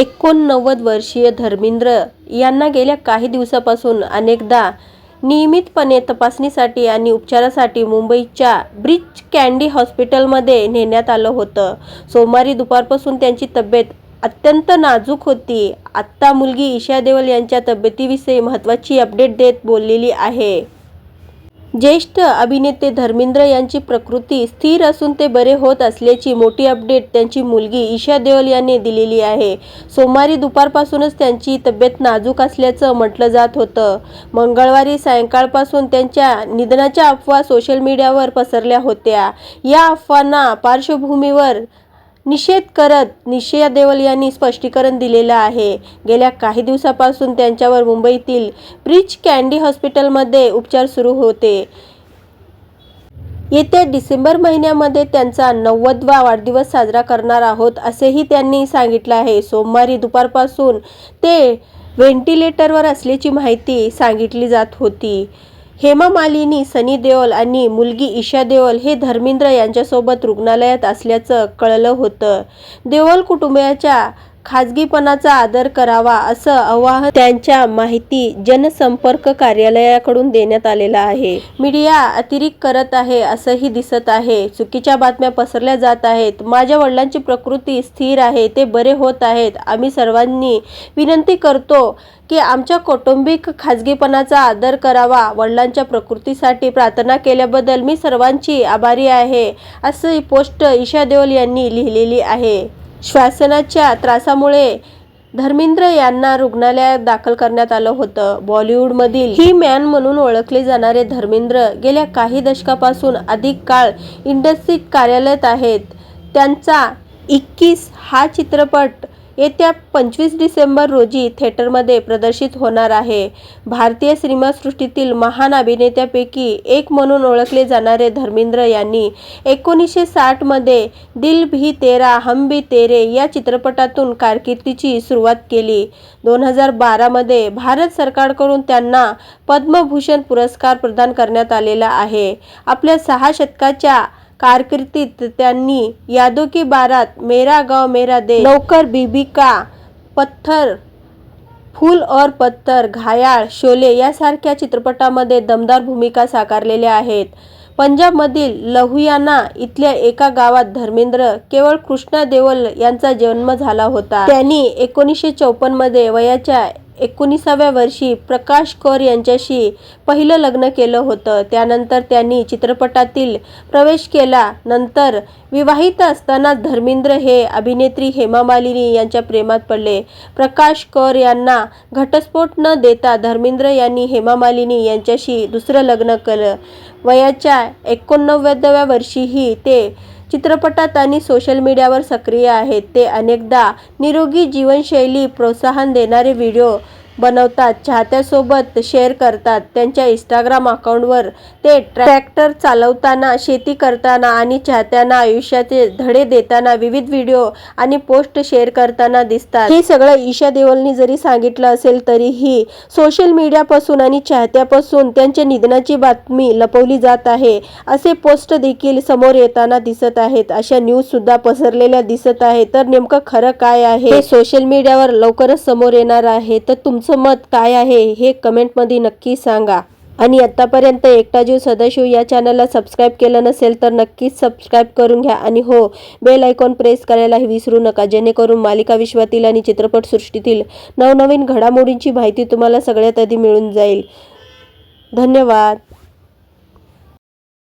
एकोणनव्वद वर्षीय धर्मेंद्र यांना गेल्या काही दिवसापासून अनेकदा नियमितपणे तपासणीसाठी आणि उपचारासाठी मुंबईच्या ब्रिज कँडी हॉस्पिटलमध्ये नेण्यात आलं होतं. सोमवारी दुपारपासून त्यांची तब्येत अत्यंत नाजूक होती. आत्ता मुलगी ईशा देवल यांच्या तब्येतीविषयी महत्त्वाची अपडेट देत बोललेली आहे. ज्येष्ठ अभिनेते धर्मेंद्र यांची प्रकृती स्थिर असून ते बरे होत असल्याची मोठी अपडेट त्यांची मुलगी ईशा देओल यांनी दिलेली आहे. सोमवारी दुपारपासूनच त्यांची तब्येत नाजूक असल्याचं म्हटलं जात होतं. मंगळवारी सायंकाळपासून त्यांच्या निधनाच्या अफवा सोशल मीडियावर पसरल्या होत्या. या अफवांना पार्श्वभूमीवर निषेध करत निशया देवल यांनी स्पष्टीकरण दिलेलं आहे. गेल्या काही दिवसापासून त्यांच्यावर मुंबईतील ब्रिच कँडी हॉस्पिटलमध्ये उपचार सुरू होते. येत्या डिसेंबर महिन्यामध्ये त्यांचा नव्वदवा वाढदिवस साजरा करणार आहोत असेही त्यांनी सांगितलं आहे. सोमवारी दुपारपासून ते व्हेंटिलेटरवर असल्याची माहिती सांगितली जात होती. हेमा मालिनी सनी देओल आणि मुलगी ईशा देओल हे धर्मेंद्र यांच्यासोबत रुग्णालयात असल्याचं कळलं होतं. देओल कुटुंबियाच्या खाजगीपणाचा आदर करावा असं आवाहन त्यांच्या माहिती जनसंपर्क कार्यालयाकडून देण्यात आलेलं आहे. मीडिया अतिरिक्त करत आहे असंही दिसत आहे. चुकीच्या बातम्या पसरल्या जात आहेत. माझ्या वडिलांची प्रकृती स्थिर आहे. ते बरे होत आहेत. आम्ही सर्वांनी विनंती करतो की आमच्या कौटुंबिक खाजगीपणाचा आदर करावा. वडिलांच्या प्रकृतीसाठी प्रार्थना केल्याबद्दल मी सर्वांची आभारी आहे असं पोस्ट ईशा देओल यांनी लिहिलेली आहे. श्वासनाच्या त्रासामुळे धर्मेंद्र यांना रुग्णालयात दाखल करण्यात आलं होतं. बॉलिवूडमधील ही मॅन म्हणून ओळखले जाणारे धर्मेंद्र गेल्या काही दशकापासून अधिक काळ इंडस्ट्रीत कार्यरत आहेत. त्यांचा इक्कीस हा चित्रपट येत्या पंचवीस डिसेंबर रोजी थिएटरमध्ये प्रदर्शित होणार आहे. भारतीय सिनेमासृष्टीतील महान अभिनेत्यापैकी एक म्हणून ओळखले जाणारे धर्मेंद्र यांनी एकोणीसशे साठमध्ये दिल भी तेरा हम भी तेरे या चित्रपटातून कारकिर्दीची सुरुवात केली. दोन हजार बारामध्ये भारत सरकारकडून त्यांना पद्मभूषण पुरस्कार प्रदान करण्यात आलेला आहे. आपल्या सहा शतकाच्या कारकिर्दीत त्यांनी यादो की बारात मेरा गाव मेरा देश नौकर बीबी का पत्थर फूल और पत्थर घायाळ शोले यासारख्या चित्रपटामध्ये दमदार भूमिका साकारलेल्या आहेत. पंजाबमधील लहुयाना इथल्या एका गावात धर्मेंद्र केवळ कृष्णा देवल यांचा जन्म झाला होता. त्यांनी एकोणीसशे चौपन्नमध्ये वयाच्या एकोणीसाव्या वर्षी प्रकाश कौर यांच्याशी पहिलं लग्न केलं होतं. त्यानंतर त्यांनी चित्रपटातील प्रवेश केला. नंतर विवाहित असताना धर्मेंद्र हे अभिनेत्री हेमा मालिनी यांच्या प्रेमात पडले. प्रकाश कौर यांना घटस्फोट न देता धर्मेंद्र यांनी हेमा मालिनी यांच्याशी दुसरं लग्न केलं. वयाच्या एकोणनव्वदव्या वर्षीही ते चित्रपटात आणि सोशल मीडियावर सक्रिय आहेत. ते अनेकदा निरोगी जीवनशैली प्रोत्साहन देणारे व्हिडिओ बनवतात चाहत्यासोबत शेअर करतात. त्यांच्या इंस्टाग्राम अकाउंटवर ते ट्रॅक्टर चालवताना शेती करताना आणि चाहत्यांना आयुष्याचे धडे देताना विविध व्हिडिओ आणि पोस्ट शेअर करताना दिसतात. हे सगळं ईशा देओलनी जरी सांगितलं असेल तरीही सोशल मीडियापासून आणि चाहत्यापासून त्यांच्या निधनाची बातमी लपवली जात आहे. असे पोस्ट देखील समोर येताना दिसत आहेत. अशा न्यूज सुद्धा पसरलेल्या दिसत आहे तर नेमकं खरं काय आहे? हे सोशल मीडियावर लवकरच समोर येणार आहे. तर तुमचं तुमचं मत काय आहे हे कमेंटमध्ये नक्की सांगा. आणि आत्तापर्यंत एकटा जीव सदाशिव या चॅनलला सबस्क्राईब केलं नसेल तर नक्कीच सबस्क्राईब करून घ्या. आणि हो बेल आयकॉन प्रेस करायलाही विसरू नका जेणेकरून मालिका विश्वातील आणि चित्रपटसृष्टीतील नवनवीन घडामोडींची माहिती तुम्हाला सगळ्यात आधी मिळून जाईल. धन्यवाद.